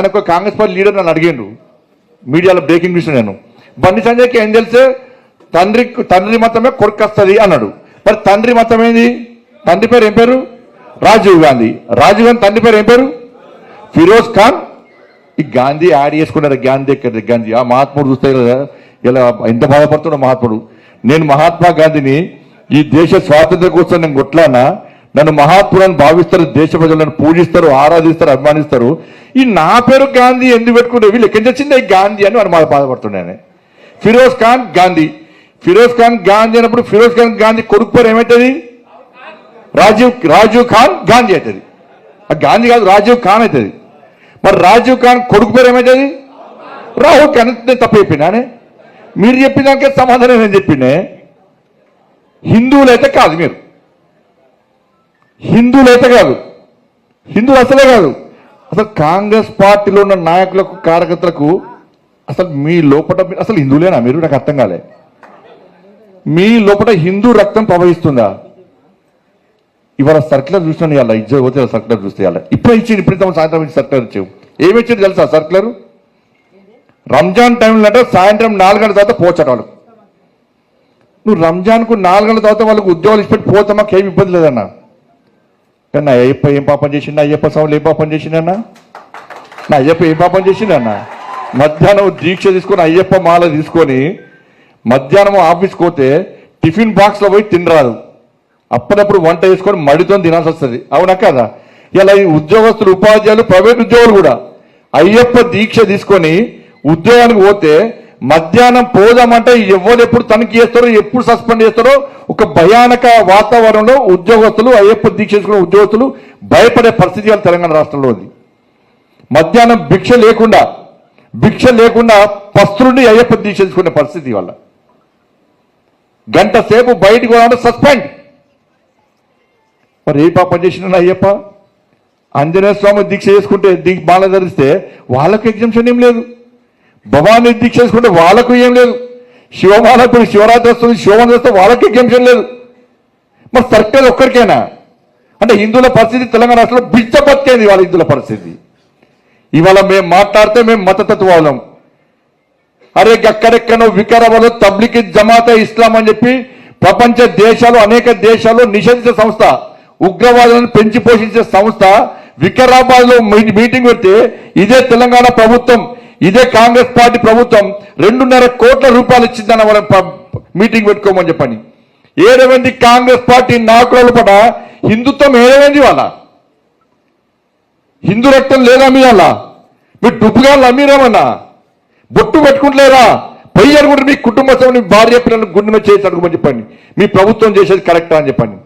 ఆయన ఒక Congress party leader నన్ను అడిగిండు. మీడియాలో బ్రేకింగ్ న్యూస్ నేను. బండి సంజయ్కి ఏం తెలిసే? తండ్రి తండ్రి మతమే కొడుకు వస్తుంది అన్నాడు. మరి తండ్రి మతం ఏంది? తండ్రి పేరు ఏం పేరు? రాజీవ్ గాంధీ. రాజీవ్ గాంధీ తండ్రి పేరు ఏం పేరు? ఫిరోజ్ ఖాన్. ఈ గాంధీ యాడ్ చేసుకున్నారు గాంధీ ఎక్కడ? గాంధీ. ఆ మహాత్ముడు చూస్తే కదా ఇలా ఎంత బాధపడుతున్నాడు మహాత్ముడు. నేను మహాత్మా గాంధీని ఈ దేశ స్వాతంత్ర్యం కోసం నేను కొట్లానా నన్ను మహాత్ములను భావిస్తారు దేశ ప్రజలను పూజిస్తారు ఆరాధిస్తారు అభిమానిస్తారు. ఈ నా పేరు గాంధీ ఎందుకు పెట్టుకుంటే వీళ్ళు ఎక్కడి నుంచి వచ్చింది? గాంధీ అని వాడు బాధ బాధపడుతున్నాను ఫిరోజ్ ఖాన్ గాంధీ. ఫిరోజ్ ఖాన్ గాంధీ అన్నప్పుడు ఫిరోజ్ ఖాన్ గాంధీ కొడుకు పేరు ఏమవుతుంది రాజీవ్ రాజీవ్ ఖాన్ గాంధీ అవుతుంది ఆ గాంధీ కాదు రాజీవ్ ఖాన్ అవుతుంది మరి రాజీవ్ ఖాన్ కొడుకు పేరు ఏమవుతుంది రాహుల్ ఖాన్. నేను తప్పు చెప్పినానే మీరు చెప్పినాకే సమాధానం నేను చెప్పిండే హిందువులైతే కాదు మీరు. హిందువులైతే కాదు. హిందువులు అసలే కాదు. అసలు కాంగ్రెస్ పార్టీలో ఉన్న నాయకులకు కార్యకర్తలకు అసలు మీ లోపల అసలు హిందువులేనా? మీరు నాకు అర్థం కాలే. మీ లోపల హిందూ రక్తం ప్రవహిస్తుందా? ఇవాళ సర్క్యులర్ చూసినాను ఇవాళ. ఇజ్జ పోతే సర్క్యులర్ చూస్తే ఇవాళ. ఇప్పుడు ఇచ్చింది ఇప్పుడు సాయంత్రం ఇచ్చి సర్క్యులర్ ఇచ్చావు. ఏమి ఇచ్చింది తెలుసా సర్క్యులర్? రంజాన్ టైంలో అంటే సాయంత్రం నాలుగు గంటల తర్వాత పోచట వాళ్ళు. నువ్వు రంజాన్కు నాలుగు గంటల తర్వాత వాళ్ళకు ఉద్యోగాలు ఇచ్చిపెట్టి పోతామాకేమి మాకు ఇబ్బంది లేదన్నా? కానీ నా అయ్యప్ప ఏం పాపం చేసిండు అయ్యప్ప స్వాములు ఏం పాపం చేసిండన్నా నా అయ్యప్ప ఏం పాపం చేసిండన్నా మధ్యాహ్నం దీక్ష తీసుకొని అయ్యప్ప మాల తీసుకొని మధ్యాహ్నం ఆఫీస్కి పోతే టిఫిన్ బాక్స్లో పోయి తినరాదు అప్పుడప్పుడు వంట చేసుకొని మడితో తినాల్సి వస్తుంది అవునా కదా ఇలా ఈ ఉద్యోగస్తులు ఉపాధ్యాయులు ప్రైవేట్ ఉద్యోగులు కూడా అయ్యప్ప దీక్ష తీసుకొని ఉద్యోగానికి పోతే మధ్యాహ్నం పోదామంటే ఎవరు ఎప్పుడు తనిఖీ చేస్తారో ఎప్పుడు సస్పెండ్ చేస్తారో ఒక భయానక వాతావరణంలో ఉద్యోగస్తులు అయ్యప్ప దీక్ష చేసుకున్న ఉద్యోగస్తులు భయపడే పరిస్థితి తెలంగాణ రాష్ట్రంలో ఉంది. మధ్యాహ్నం భిక్ష లేకుండా భిక్ష లేకుండా పస్తులుండి అయ్యప్ప దీక్ష చేసుకునే పరిస్థితి వల్ల గంట సేపు బయటకు రావడం సస్పెండ్. మరి ఏ పాపం చేసిన అయ్యప్ప? ఆంజనేయ స్వామి దీక్ష చేసుకుంటే దీ బాల ధరిస్తే వాళ్ళకు ఎగ్జామ్షన్ ఏం లేదు. భవానీ దీక్ష చేసుకుంటే వాళ్ళకు ఏం లేదు. శివమాల ఇప్పుడు శివరాత్రి వస్తుంది శివమాల వస్తే వాళ్ళకి ఎగ్జామ్షన్ లేదు. మరి సర్కిల్ ఒక్కరికేనా? అంటే హిందువుల పరిస్థితి తెలంగాణ రాష్ట్రంలో బిచ్చబత్తేది వాళ్ళ హిందువుల పరిస్థితి. ఇవాళ మేము మాట్లాడితే మేము మతతత్వాలం. అరే అక్కడెక్కడో వికారాబాద్ తబ్లికి జమాత ఇస్లాం అని చెప్పి ప్రపంచ దేశాలు అనేక దేశాల్లో నిషేధించే సంస్థ ఉగ్రవాదులను పెంచి పోషించే సంస్థ వికారాబాద్లో మీటింగ్ పెడితే ఇదే తెలంగాణ ప్రభుత్వం. ఇదే కాంగ్రెస్ పార్టీ ప్రభుత్వం రెండున్నర కోట్ల రూపాయలు ఇచ్చిందన్న వాళ్ళ మీటింగ్ పెట్టుకోమని చెప్పని. ఏడవంది కాంగ్రెస్ పార్టీ నాయకుల పట హిందుత్వం ఏడవంది వాళ్ళ? హిందూ రక్తం లేదా మీ అలా మీరు డుబ్బుగా అమ్మీరేమన్నా బొట్టు పెట్టుకుంటలేరా? పొయ్యి అనుకుంటే మీ కుటుంబ సభ్యుని భార్య పిల్లలను గుండె మీద చేసి అడుగుమని చెప్పండి మీ ప్రభుత్వం చేసేది కరెక్టా అని చెప్పండి